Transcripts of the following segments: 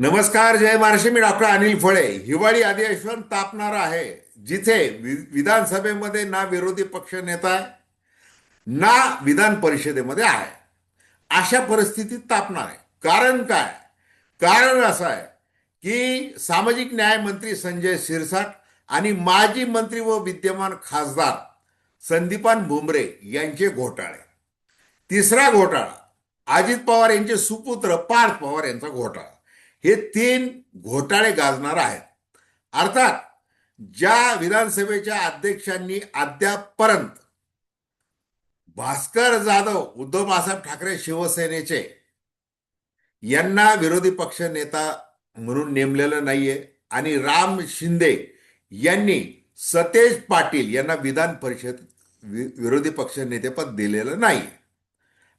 नमस्कार जय महाराष्ट्र मी डॉक्टर अनिल फळे. हिवाळी अधिवेशन तापणार आहे. जिथे वि- विधानसभेमध्ये ना विरोधी पक्ष नेता आहे ना विधान परिषदेमध्ये आहे. अशा परिस्थितीत तापणार आहे. कारण काय? कारण असं आहे की सामाजिक न्याय मंत्री संजय शिरसाट आणि माजी मंत्री व विद्यमान खासदार संदीपान भुमरे यांचे घोटाळे. तिसरा घोटाळा अजित पवार यांचे सुपुत्र पार्थ पवार यांचा घोटाळा. हे तीन घोटाळे गाजणार आहेत. अर्थात ज्या विधानसभेच्या अध्यक्षांनी अद्यापपर्यंत भास्कर जाधव उद्धव बाळासाहेब ठाकरे शिवसेनेचे यांना विरोधी पक्ष नेता म्हणून नेमलेलं नाहीये आणि राम शिंदे यांनी सतेज पाटील यांना विधान परिषद विरोधी पक्ष नेतेपद दिलेलं नाही.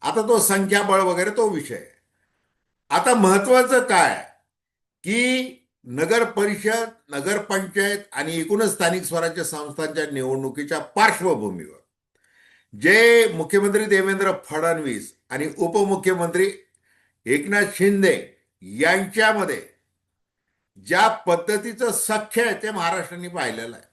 आता तो संख्याबळ वगैरे तो विषय आता महत्वाचं काय की नगर परिषद नगरपंचायत आणि एकूणच स्थानिक स्वराज्य संस्थांच्या निवडणुकीच्या पार्श्वभूमीवर. जे मुख्यमंत्री देवेंद्र फडणवीस आणि उपमुख्यमंत्री एकनाथ शिंदे यांच्यामध्ये ज्या पद्धतीचं सख्य आहे ते महाराष्ट्राने पाहिलेलं आहे.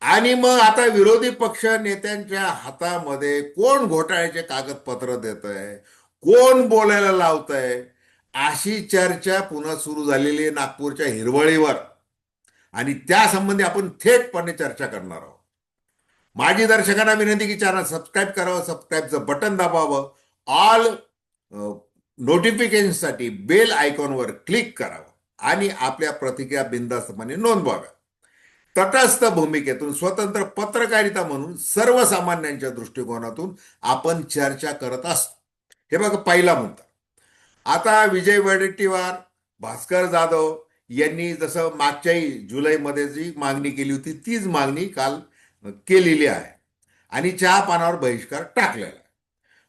आणि मग आता विरोधी पक्ष नेत्यांच्या हातामध्ये कोण घोटाळ्याचे कागदपत्र देत आहे कोण बोलायला लावत आहे अशी चर्चा पुन्हा सुरू झालेली आहे नागपूरच्या हिरवळीवर. आणि त्यासंबंधी आपण थेटपणे चर्चा करणार आहोत. माझी दर्शकांना विनंती की चॅनल सबस्क्राईब करावं सबस्क्राईबचं बटन दाबावं. ऑल नोटिफिकेशनसाठी बेल आयकॉनवर क्लिक करावं. आणि आपल्या प्रतिक्रिया बिंदास्तपणे नोंदवाव्या. तटस्थ भूमिकेतून स्वतंत्र पत्रकारिता म्हणून सर्वसामान्यांच्या दृष्टिकोनातून आपण चर्चा करत असतो. हे बघा पहिला मुद्दा. आता विजय वडेट्टीवार भास्कर जाधव यांनी जसं मागच्याही जुलैमध्ये जी मागणी केली होती तीच मागणी काल केलेली आहे. आणि चहा पानावर बहिष्कार टाकलेला आहे.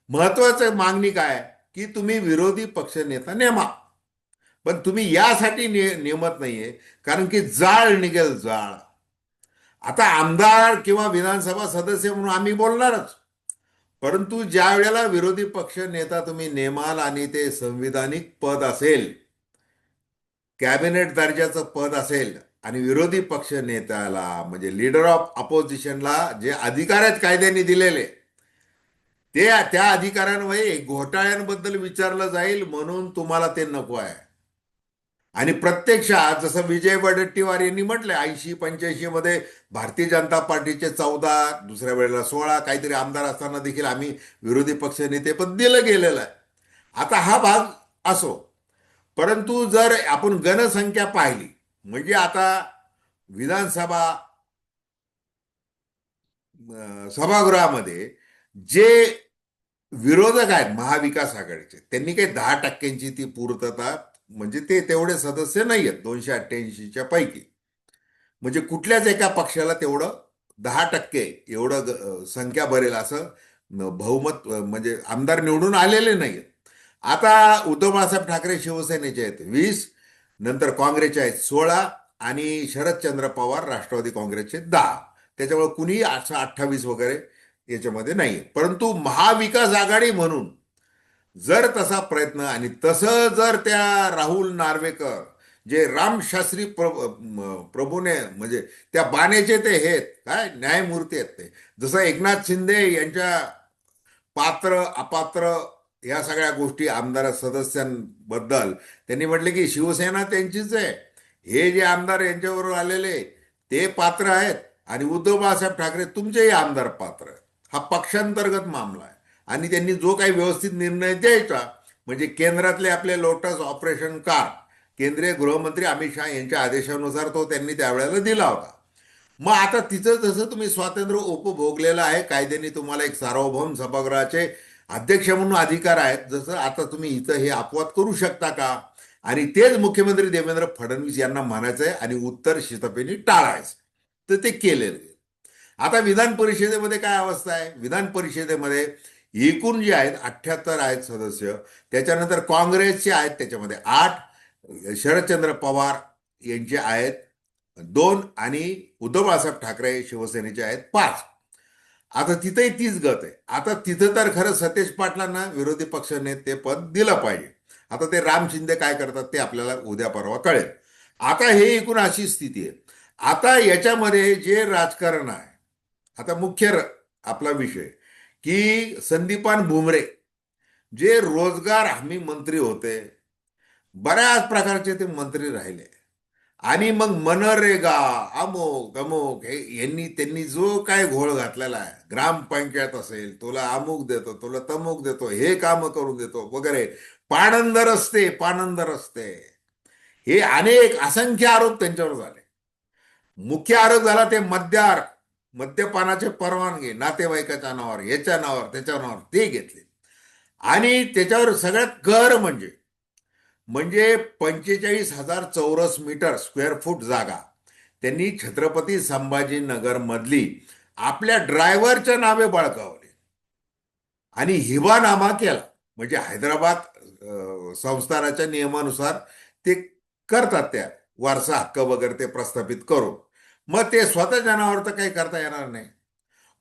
महत्वाचं मागणी काय आहे? की तुम्ही विरोधी पक्ष नेता नेमा. पण तुम्ही यासाठी ने नेमत नाहीये कारण की जाळ निघेल जाळ. आता आमदार किंवा विधानसभा सदस्य म्हणून आम्ही बोलणारच. परंतु ज्या वेळेला विरोधी पक्ष नेता तुम्ही नेमाल आणि ते संविधानिक पद असेल कॅबिनेट दर्जाचं पद असेल आणि विरोधी पक्ष नेत्याला म्हणजे लीडर ऑफ अपोजिशनला जे अधिकार आहेत कायद्याने दिलेले ते त्या अधिकाऱ्यांमध्ये घोटाळ्यांबद्दल विचारलं जाईल म्हणून तुम्हाला ते नको आहे. आणि प्रत्यक्षात जसं विजय वडेट्टीवार यांनी म्हटलं ऐंशी पंच्याऐंशी मध्ये भारतीय जनता पार्टीचे चौदा दुसऱ्या वेळेला सोळा काहीतरी आमदार असताना देखील आम्ही विरोधी पक्ष नेतेपद दिलं गेलेलं आहे. आता हा भाग असो. परंतु जर आपण गणसंख्या पाहिली म्हणजे आता विधानसभा सभागृहामध्ये जे विरोधक आहेत महाविकास आघाडीचे त्यांनी काही दहा टक्क्यांची ती पूर्तता म्हणजे ते तेवढे सदस्य नाही आहेत दोनशे अठ्ठ्याऐंशीच्या पैकी. म्हणजे कुठल्याच एका पक्षाला तेवढं दहा टक्के एवढं संख्या भरेल असं बहुमत म्हणजे आमदार निवडून आलेले नाहीत आता उद्धव बाळासाहेब ठाकरे शिवसेनेचे आहेत वीस नंतर काँग्रेसचे आहेत सोळा आणि शरदचंद्र पवार राष्ट्रवादी काँग्रेसचे दहा. त्याच्यामुळे कुणीही असं अठ्ठावीस वगैरे याच्यामध्ये नाही परंतु महाविकास आघाडी म्हणून जर तसा प्रयत्न आणि तसं जर त्या राहुल नार्वेकर जे रामशास्त्री प्रभू प्रभूने म्हणजे त्या बाणेचे ते हे काय? न्यायमूर्ती आहेत ते. जसं एकनाथ शिंदे यांच्या पात्र अपात्र या सगळ्या गोष्टी आमदार सदस्यांबद्दल त्यांनी म्हटले की शिवसेना त्यांचीच आहे. हे जे आमदार यांच्याबरोबर आलेले ते पात्र आहेत. आणि उद्धव बाळासाहेब ठाकरे तुमचेही आमदार पात्र आहेत. हा पक्षांतर्गत मामला आहे. आणि त्यांनी जो काही व्यवस्थित निर्णय द्यायचा म्हणजे केंद्रातले आपले लोटस ऑपरेशन कार केंद्रीय गृहमंत्री अमित शहा यांच्या आदेशानुसार तो त्यांनी त्यावेळेला दिला होता. मग आता तिचं जसं तुम्ही स्वातंत्र्य उपभोगलेलं आहे कायद्याने तुम्हाला एक सार्वभौम सभागृहाचे अध्यक्ष म्हणून अधिकार आहेत जसं आता तुम्ही इथं हे अपवाद करू शकता का? आणि तेच मुख्यमंत्री देवेंद्र फडणवीस यांना म्हणायचं आहे आणि उत्तर शितपेने टाळायचं तर ते केलेलं आहे. आता विधान परिषदेमध्ये काय अवस्था आहे? विधान परिषदेमध्ये एकूण जे आहेत अठ्ठ्याहत्तर आहेत सदस्य. त्याच्यानंतर काँग्रेसचे आहेत त्याच्यामध्ये आठ. शरदचंद्र पवार यांचे आहेत दोन आणि उद्धव बाळासाहेब ठाकरे शिवसेनेचे आहेत पाच. आता तिथंही तीच गत आहे. आता तिथं तर खरं सतेज पाटलांना विरोधी पक्षाने ते पद दिलं पाहिजे. आता ते राम शिंदे काय करतात ते आपल्याला उद्या परवा कळेल. आता हे एकूण अशी स्थिती आहे. आता याच्यामध्ये जे राजकारण आहे आता मुख्य आपला विषय की संदीपान भुमरे जे रोजगार हमी मंत्री होते बऱ्याच प्रकारचे ते मंत्री राहिले. आणि मग मनरेगा अमुक अमुक हे यांनी त्यांनी जो काय घोळ घातलेला आहे ग्रामपंचायत असेल तुला अमुक देतो तुला तमुक देतो हे काम करून देतो वगैरे पाणंद रस्ते पाणंद रस्ते. हे अनेक असंख्य आरोप त्यांच्यावर झाले. मुख्य आरोप झाला ते मद्यार. मद्यपानाचे परवानगी नातेवाईकाच्या नावावर याच्या नावावर त्याच्या नावावर ते घेतले. आणि त्याच्यावर सगळ्यात कर म्हणजे म्हणजे पंचेचाळीस हजार चौरस मीटर स्क्वेअर फूट जागा. त्यांनी छत्रपती संभाजीनगर मधली आपल्या ड्रायव्हरच्या नावे बळकावली आणि हिबानामा केला. म्हणजे हैदराबाद संस्थानाच्या नियमानुसार ते करतात त्या. वारसा हक्क वगैरे ते प्रस्थापित करून. मग ते स्वतःच्या जनावर तर काही करता येणार नाही.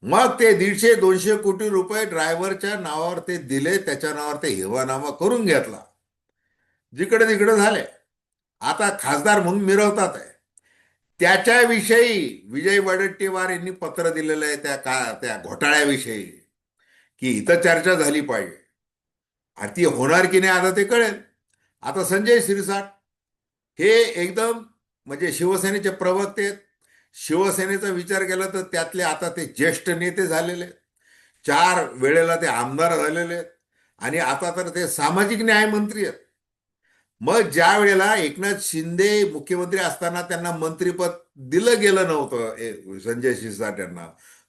मग ते दीडशे दोनशे कोटी रुपये ड्रायव्हरच्या नावावर ते दिले त्याच्या नावावर ते हिवानामा करून घेतला. जिकडे तिकडे झाले. आता खासदार म्हणून मिरवतात आहे. त्याच्याविषयी विजय वडेट्टीवार यांनी पत्र दिलेलं आहे त्या का त्या घोटाळ्याविषयी की इथं चर्चा झाली पाहिजे. आणि ती होणार की नाही आता ते कळेल. आता संजय शिरसाट हे एकदम म्हणजे शिवसेनेचे प्रवक्ते आहेत. शिवसेनेचा विचार केला तर त्यातले आता ते ज्येष्ठ नेते झालेले आहेत. चार वेळेला ते आमदार झालेले आहेत. आणि आता तर ते सामाजिक न्याय मंत्री आहेत. मग ज्या वेळेला एकनाथ शिंदे मुख्यमंत्री असताना त्यांना मंत्रीपद दिलं गेलं नव्हतं ए- संजय शिरसाट यांना.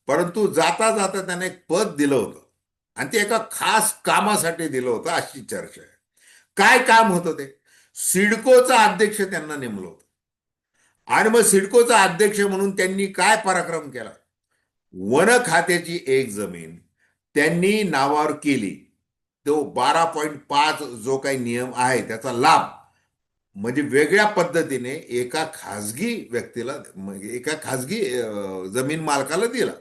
परंतु जाता जाता त्यांना एक पद दिलं होतं. आणि ते एका खास कामासाठी दिलं होतं अशी चर्चा आहे. काय काम होतं ते? सिडकोचा अध्यक्ष त्यांना नेमलं होतं. आणि मग सिडकोचा अध्यक्ष म्हणून त्यांनी काय पराक्रम केला? वन खात्याची एक जमीन त्यांनी नावावर केली. तो बारा पॉईंट पाच जो काही नियम आहे त्याचा लाभ. म्हणजे वेगळ्या पद्धतीने एका खाजगी व्यक्तीला म्हणजे एका खाजगी जमीन मालकाला दिला.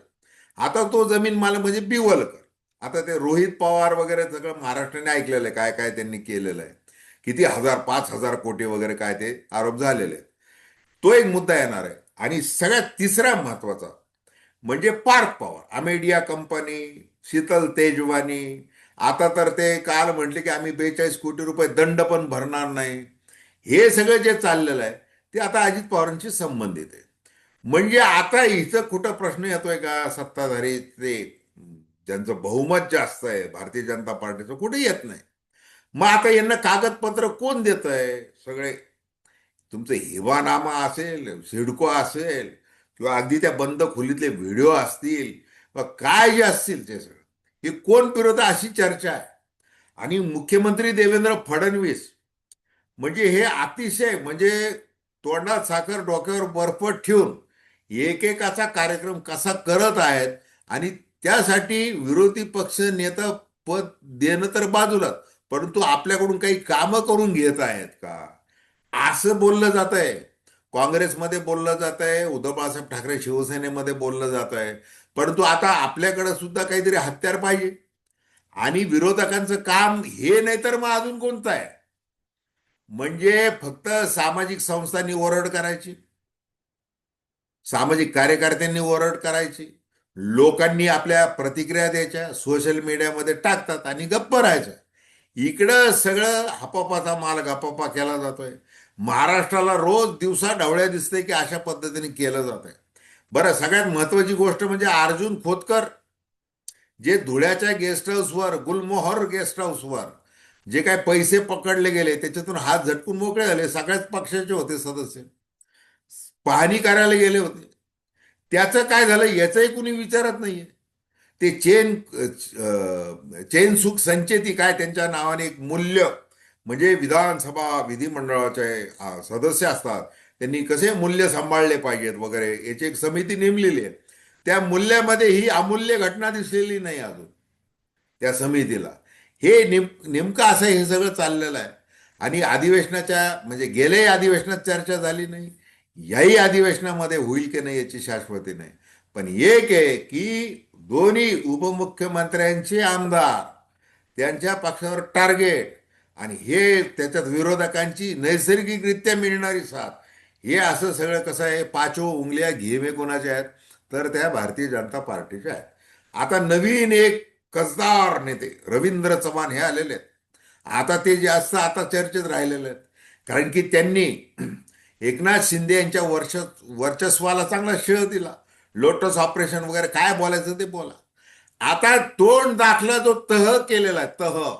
आता तो जमीन मालक म्हणजे बिवलकर आता ते रोहित पवार वगैरे सगळं महाराष्ट्राने ऐकलेलं आहे काय काय त्यांनी केलेलं आहे. किती? हजार पाच हजार कोटी वगैरे काय ते आरोप झालेले आहेत. तो एक मुद्दा येणार आहे. आणि सगळ्यात तिसरा महत्त्वाचा म्हणजे पार्क पवार. अमेडिया कंपनी शीतल तेजवानी आता तर ते काल म्हटले की आम्ही बेचाळीस कोटी रुपये दंड पण भरणार नाही. हे सगळं जे चाललेलं आहे ते आता अजित पवारांशी संबंधित आहे. म्हणजे आता इथं कुठं प्रश्न येतोय का? सत्ताधारी ते ज्यांचं बहुमत जास्त आहे भारतीय जनता पार्टीचं कुठे येत नाही? मग आता यांना कागदपत्र कोण देत आहे सगळे तुमचं हेवानामा असेल सिडको असेल किंवा अगदी त्या बंद खोलीतले व्हिडिओ असतील किंवा काय जे असतील ते सगळं. हे कोण पिरवतं अशी चर्चा आहे. आणि मुख्यमंत्री देवेंद्र फडणवीस म्हणजे हे अतिशय म्हणजे तोंडात साखर डोक्यावर बर्फ ठेवून एकेकाचा कार्यक्रम कसा करत आहेत आणि त्यासाठी विरोधी पक्ष नेता पद देणं तर बाजूला परंतु आपल्याकडून काही कामं करून घेत आहेत का? असं बोललं जात आहे काँग्रेसमध्ये बोललं जात आहे उद्धव बाळासाहेब ठाकरे शिवसेनेमध्ये बोललं जात आहे परंतु आता आपल्याकडे सुद्धा काहीतरी हत्यार पाहिजे. आणि विरोधकांचं काम हे नाही तर मग अजून कोणतं आहे? म्हणजे फक्त सामाजिक संस्थांनी ओरड करायची. सामाजिक कार्यकर्त्यांनी ओरड करायची. लोकांनी आपल्या प्रतिक्रिया द्यायच्या. सोशल मीडियामध्ये टाकतात आणि गप्प राहायचं. इकडं सगळं हपापाचा माल गपापा केला जातोय. महाराष्ट्राला रोज दिवसा ढवळ्या दिसते की अशा पद्धतीने केलं जात आहे बरं सगळ्यात महत्वाची गोष्ट म्हणजे अर्जुन खोतकर जे धुळ्याच्या गेस्ट हाऊसवर गुलमोहर गेस्ट हाऊसवर जे काय पैसे पकडले गेले त्याच्यातून हात झटकून मोकळे झाले सगळ्याच पक्षाचे होते सदस्य. पाहणी करायला गेले होते. त्याचं काय झालं याचंही कुणी विचारत नाहीये. ते चेन चेन सुख संचेती काय त्यांच्या नावाने एक मूल्य म्हणजे विधानसभा विधिमंडळाचे सदस्य असतात. त्यांनी कसे मूल्य सांभाळले पाहिजेत वगैरे याची एक समिती नेमलेली आहे. त्या मूल्यामध्ये ही अमूल्य घटना दिसलेली नाही अजून त्या समितीला. हे नेम नेमकं असं हे सगळं चाललेलं आहे. आणि अधिवेशनाच्या म्हणजे गेल्याही अधिवेशनात चर्चा झाली नाही. याही अधिवेशनामध्ये होईल की नाही याची शाश्वती नाही. पण एक आहे की दोन्ही उपमुख्यमंत्र्यांचे आमदार त्यांच्या पक्षावर टार्गेट आणि हे त्याच्यात विरोधकांची नैसर्गिकरित्या मिळणारी साथ. हे असं सगळं कसं आहे? पाचो उंगल्या घेमे कोणाच्या आहेत? तर त्या भारतीय जनता पार्टीच्या आहेत. आता नवीन एक कसदार नेते रवींद्र चव्हाण हे आलेले आहेत. आता ते जास्त आता चर्चेत राहिलेले आहेत. कारण की त्यांनी एकनाथ शिंदे यांच्या वर्ष वर्चस्वाला चांगला शेळ दिला. लोटस ऑपरेशन वगैरे काय बोलायचं ते बोला. आता तोंड दाखला जो तह केलेला आहे तह.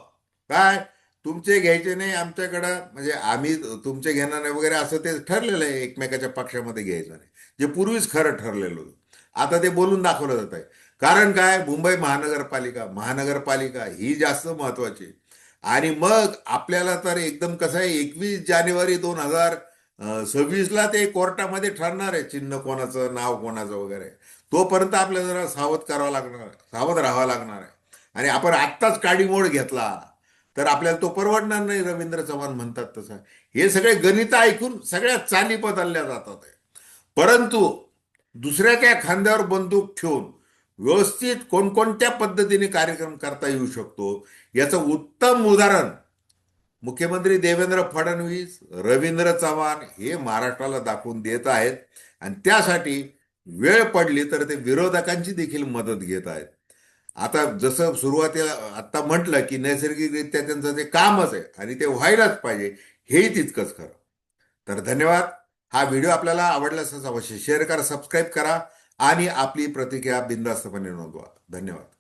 काय? तुमचे घ्यायचे नाही आमच्याकडं म्हणजे आम्ही तुमचे घेणार नाही वगैरे असं ते ठरलेलं आहे एकमेकाच्या पक्षामध्ये घ्यायचं नाही. जे पूर्वीच खरं ठरलेलं होतं. आता ते बोलून दाखवलं जात आहे कारण काय? मुंबई महानगरपालिका महानगरपालिका ही जास्त महत्वाची आणि मग आपल्याला तर एकदम कसं आहे एकवीस जानेवारी दोन हजार सव्वीसला ते कोर्टामध्ये ठरणार आहे चिन्ह कोणाचं नाव कोणाचं वगैरे. तोपर्यंत आपल्याला जरा सावध करावं लागणार सावध राहावं लागणार आहे. आणि आपण आत्ताच काडीमोड घेतला. तर आपल्याला तो परवडणार नाही रवींद्र चव्हाण म्हणतात तसं. हे सगळे गणित ऐकून सगळ्या चाली बदलल्या जातात परंतु परंतु दुसऱ्याच्या खांद्यावर बंदूक ठेवून व्यवस्थित कोणकोणत्या पद्धतीने कार्यक्रम करता येऊ शकतो याचं उत्तम उदाहरण मुख्यमंत्री देवेंद्र फडणवीस रवींद्र चव्हाण हे महाराष्ट्राला दाखवून देत आहेत. आणि त्यासाठी वेळ पडली तर ते विरोधकांची देखील मदत घेत आहेत. आता जसं सुरुवातीला आता म्हटलं की नैसर्गिकरित्या त्यांचं ते कामच आहे आणि ते व्हायलाच पाहिजे हेही तितकंच खरं. तर धन्यवाद. हा व्हिडिओ आपल्याला आवडला अवश्य शेअर करा सबस्क्राईब करा आणि आपली प्रतिक्रिया बिंदास्तपणे नोंदवा. धन्यवाद.